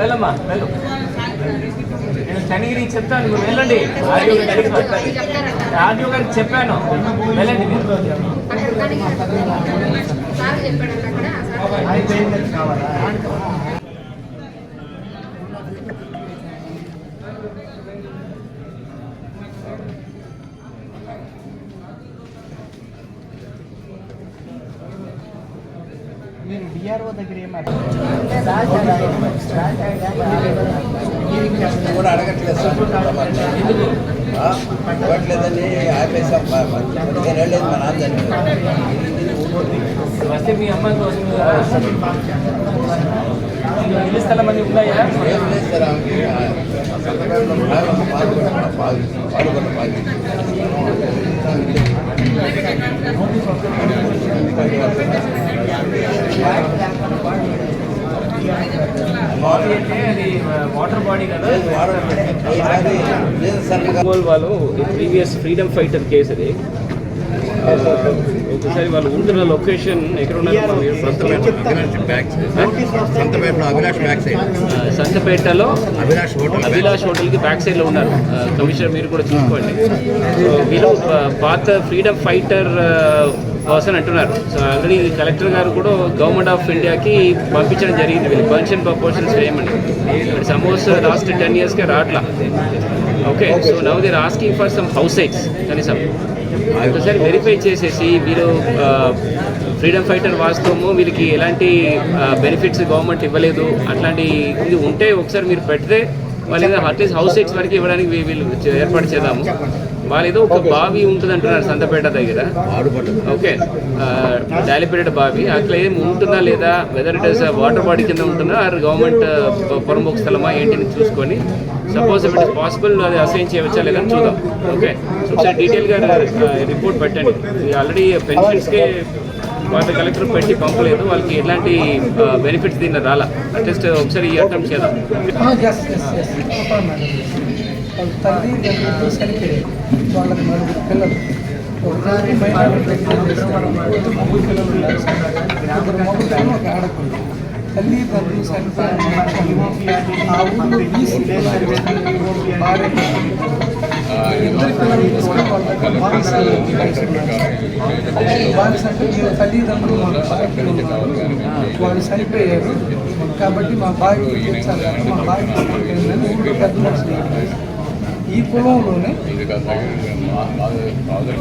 వెళ్ళమ్మా వెళ్ళు. నేను శనిగిరి చెప్తాను మీరు వెళ్ళండి. ఆర్యో గారికి చెప్పాను. ఆర్యో గారికి చెప్పాను వెళ్ళండి మీరు. చెప్పాడు కూడా అడగట్లేదు సార్ ఆ, ఇవ్వట్లేదని ఆపేసాం ప- ప- పదిహేను ఏళ్ళు మా నాన్న చనిపోయాడు. వస్తే మీ అమ్మాయికి వస్తుంది కదా. ఇంకా ఇల్లు స్థలం అని ఉన్నాయా ఏం లేదు సార్ ఆమెకి ఆ, ఆ సంతకాల్లో భాగం పాల్గొన్న పాలు పాల్గొన్న వాటర్ బాడీ కదా. వాళ్ళు ప్రీవియస్ ఫ్రీడమ్ ఫైటర్ కేసు అది. ఒకసారి వాళ్ళు ఉంటున్న లొకేషన్ ఎక్కడ ఉన్నారు సంతపేటలో సైడ్. అవినాష్ హోటల్. అభిలాష్ హోటల్కి బ్యాక్ సైడ్లో ఉన్నారు. ఆ, కమిషనర్ మీరు కూడా చూసుకోండి. వీళ్ళు పాత ఫ్రీడమ్ ఫైటర్ పర్సన్ అంటున్నారు. సో ఆల్రెడీ కలెక్టర్ గారు కూడా గవర్నమెంట్ ఆఫ్ ఇండియాకి పంపించడం జరిగింది. వీళ్ళు పెన్షన్ ప్రపోర్షన్స్ వేయమని. బట్ సపోజ్ లాస్ట్ టెన్ ఇయర్స్కే రావట్లా okay so now they're asking for some house sites కనీసం. ఒకసారి వెరిఫై చేసేసి వీరు ఫ్రీడమ్ ఫైటర్ వాస్తవము వీరికి ఎలాంటి బెనిఫిట్స్ గవర్నమెంట్ ఇవ్వలేదు. అట్లాంటి ఇది ఉంటే ఒకసారి మీరు పెడితే వాళ్ళు అట్లీస్ట్ హౌస్ సైట్స్ వరకు ఇవ్వడానికి వీళ్ళు ఏర్పాటు చేద్దాము. వాళ్ళు ఏదో ఒక బావి ఉంటుంది అంటున్నారు సంతపేట దగ్గర. ఓకే డైలిపేటెడ్ బావి. అట్లా ఏం ఉంటుందా లేదా? Whether it is water body కింద ఉంటుందా? ఆర్ గవర్నమెంట్ పొరంబోక్ స్థలమా? ఏంటిని చూసుకొని సపోజ్ ఇట్ ఇస్ పాసిబుల్ అది అసైన్ చేయవచ్చా లేదా అని చూద్దాం. ఓకే సో ఒకసారి డీటెయిల్గా రిపోర్ట్ పెట్టండి. ఆల్రెడీ పెన్షన్స్కే వాళ్ళ కలెక్టర్ పెట్టి పంపలేదు. వాళ్ళకి ఎలాంటి బెనిఫిట్స్ దీనిలో రాలా? అట్లీస్ట్ ఒకసారి ఈ అటెంప్ట్ చేద్దాం. మేడం వాళ్ళ తల్లి తండ్రి చనిపోయారు వాళ్ళకి నలుగురు పిల్లలు. ఒకసారి మైనారిటీ ముగ్గురు పిల్లలు ఉన్నారు. ఇద్దరు ఒక ఆడపిల్ల. తల్లి తండ్రి చనిపోయిన ఆ ఊళ్ళో బీసీ భార్య ఇద్దరు పిల్లలు తీసుకుని వాళ్ళ దగ్గర బానిసలు బానిస అంటే వీళ్ళ తల్లిదండ్రులు వాళ్ళ బాధ్యతలు ఉన్నారు. వాళ్ళు చనిపోయారు కాబట్టి మా బావి తీర్చాలి మా బావి ఊళ్ళో పెద్ద మనుషులు ఈ పొలంలోనే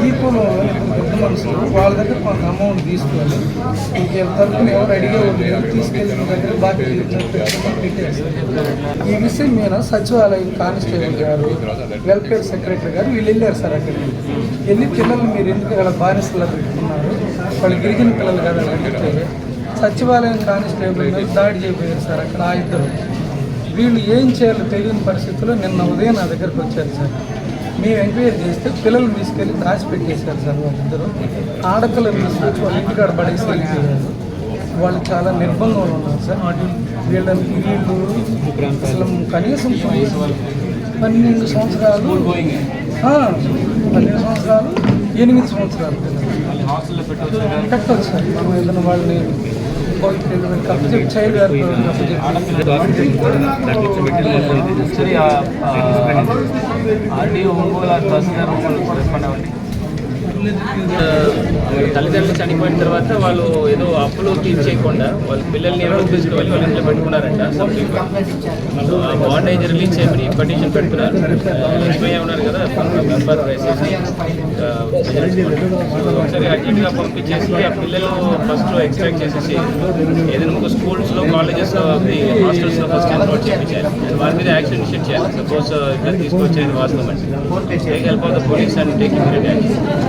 ఈ కులంలోనే పెద్ద మనుషులు వాళ్ళ దగ్గర కొంత అమౌంట్ తీసుకొని ఇంకెవరి తరఫున ఎవరు అడిగేవాళ్ళు తీసుకెళ్ళిన దగ్గర బాకీ ఈ విషయం మీద సచివాలయం కానిస్టేబుల్ గారు వెల్ఫేర్ సెక్రటరీ గారు వీళ్ళు వెళ్ళారు సార్ అక్కడికి. వెళ్ళి పిల్లలు మీరు ఎందుకు ఇలా బానిసలా పెట్టుకున్నారు వాళ్ళు గిరిజన పిల్లలు కదా సచివాలయం కానిస్టేబుల్ దాడి చేయబోయారు సార్ అక్కడ ఆ ఇద్దరు వీళ్ళు ఏం చేయాలో తెలియని పరిస్థితుల్లో నిన్న ఉదయం నా దగ్గరకు వచ్చారు సార్. మేము ఎంక్వైరీ చేస్తే పిల్లలు తీసుకెళ్ళి దాచిపెట్టేశారు సార్ వాళ్ళిద్దరు. ఆడపిల్లలు తీసుకొచ్చి వాళ్ళ ఇంటికాడ పడేసి వెళ్ళిపోయారు వాళ్ళు చాలా నిర్బంధంలో ఉన్నారు సార్. వీళ్ళని వీళ్ళు అసలు కనీసం పన్నెండు సంవత్సరాలు పన్నెండు సంవత్సరాలు ఎనిమిది సంవత్సరాలు. పెట్టవచ్చు సార్. మనం ఏదైనా వాళ్ళని going to the composite child or composite. சரி ஆர்டிஓ உங்களா தஸ்தர் உங்களுக்கு பண்ண வேண்டிய తల్లిదండ్రులు చనిపోయిన తర్వాత వాళ్ళు ఏదో అప్పులు తీర్చేయకుండా వాళ్ళ పిల్లల్ని ఎవరో తీసుకువెళ్ళి వాళ్ళు ఇంట్లో పెట్టుకున్నారంట. some ఆ బాండ్ అయితే రిలీజ్ చేయమని పిటిషన్ పెడుతున్నారు. ఉన్నారు కదా మెంబర్ వేసేసి. ఒకసారి అర్జెంట్గా పంపించేసి ఆ పిల్లలు ఫస్ట్ ఎక్స్ట్రాక్ట్ చేసేసి ఏదైనా ఒక స్కూల్స్లో కాలేజెస్ హాస్టల్స్లో ఫస్ట్ ఎన్రోల్ చేయించాలి. వాళ్ళ మీద యాక్షన్ ఇనిషియేట్ చేయాలి. సపోజ్ ఇద్దరు తీసుకొచ్చేది వాస్తవం అంటే help of the police and taking immediate action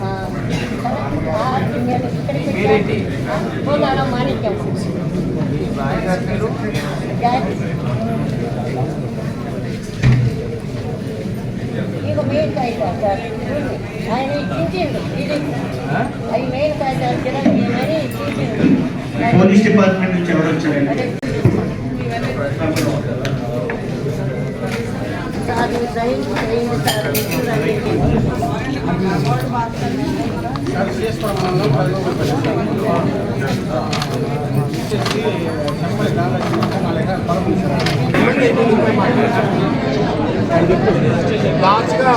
చేశారు డేట్ కట్టాలని పేరేంటి పోదాడం మాణిక్యం మీ భార్య గారి పేరు గాడి ఇక మెయిన్ కాగితాలు సార్ ఆయన ఇచ్చిండు ఇది ఆ? అవి మెయిన్ కాగితాలు చిరంజీవి ఇచ్చిండు పోలీస్ డిపార్ట్మెంట్ నుంచి ఎవరు వచ్చారండి అదే సార్ మీరు సైన్ చేయండి సార్ చూడండి లాస్ట్గా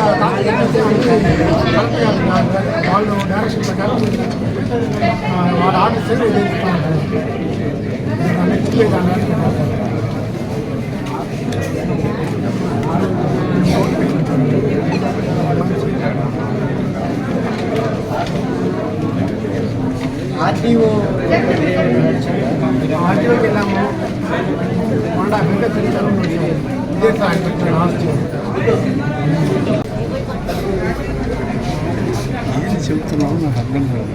వాళ్ళు డైరెక్షన్ ప్రకారం వాళ్ళ ఆర్డర్స్ నెక్స్ట్ ఆర్టీఓ ఆర్టీఓకి వెళ్ళాము మొన్న వెంట తిరిగాము ఇదే సార్ లాస్ట్ ఏం చెప్తున్నావు నాకు అర్థం కాదు.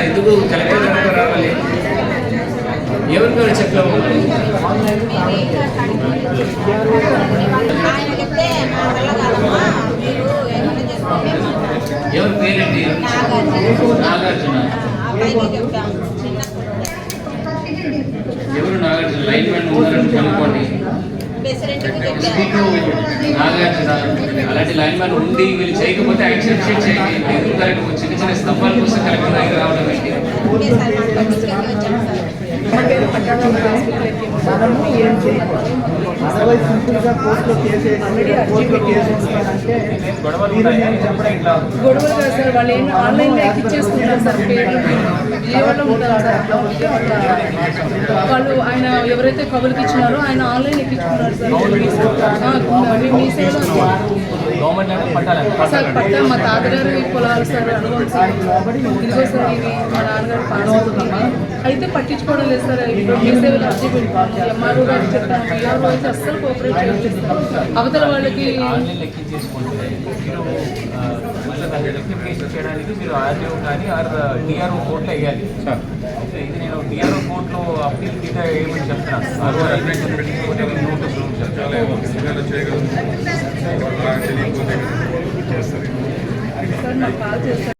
ఎందుకు కలెక్టర్ గారు రావాలి? ఎవరి పేరు చెప్పలేము ఆయన చెప్తే నా వల్ల కాదమ్మా మీరు ఏమైనా చేసుకోండి ఎవరి పేరేంటి నాగార్జున. ఎవరు నాగార్జున? లైన్ మ్యాన్ ఉన్నారని కనుక్కోండి నాగార్జున అలాంటి లైన్ మ్యాన్ ఉండి వీళ్ళు చేయకపోతే యాక్సెప్ట్ చేయండి. ఎదురు కరెక్ట్ చిన్న చిన్న స్తంభాల కోసం కలెక్టర్ దగ్గర రావడం ఏంటి? సార్ మనము ఏం చేయకూడదు అదర్వైజ్ సింపుల్గా కోర్టులో కేసు కోర్టులో కేసు మీరు నేను చెప్పడం గొడవలు కాదు సార్ వాళ్ళు ఆన్లైన్లో ఎక్కిచ్చేసుకుంటారు సార్ పేర్లు సార్ వాళ్ళు ఆయన ఎవరైతే కబుర్కి ఇచ్చినారో ఆయన ఆన్లైన్ ఎక్కించుకున్నారు సార్ మీ సేవలో సార్ పట్టా మా తాతగారు పొలాలు సార్ అనుభవం సార్ ఇదిగో సార్ ఇవి మా నాన్నగారు పాస్ అయితే పట్టించుకోవడం లేదు మీ సేవలో అర్జీ పెట్టుకోండి ఎంఆర్ఓ గారు చెప్పాను ఎంఆర్ఓ అయితే అస్సలు కోఆపరేట్ చేయలేదు సార్ అవతల వాళ్ళకి చేయడానికి మీరు ఆర్డీఓ కానీ ఆర్ డిఆర్ఓ కోర్టులో వేయాలి ఓకే ఇది నేను డిఆర్ఓ కోర్టులో అప్పీల్ కింద వేయమని చెప్తున్నాను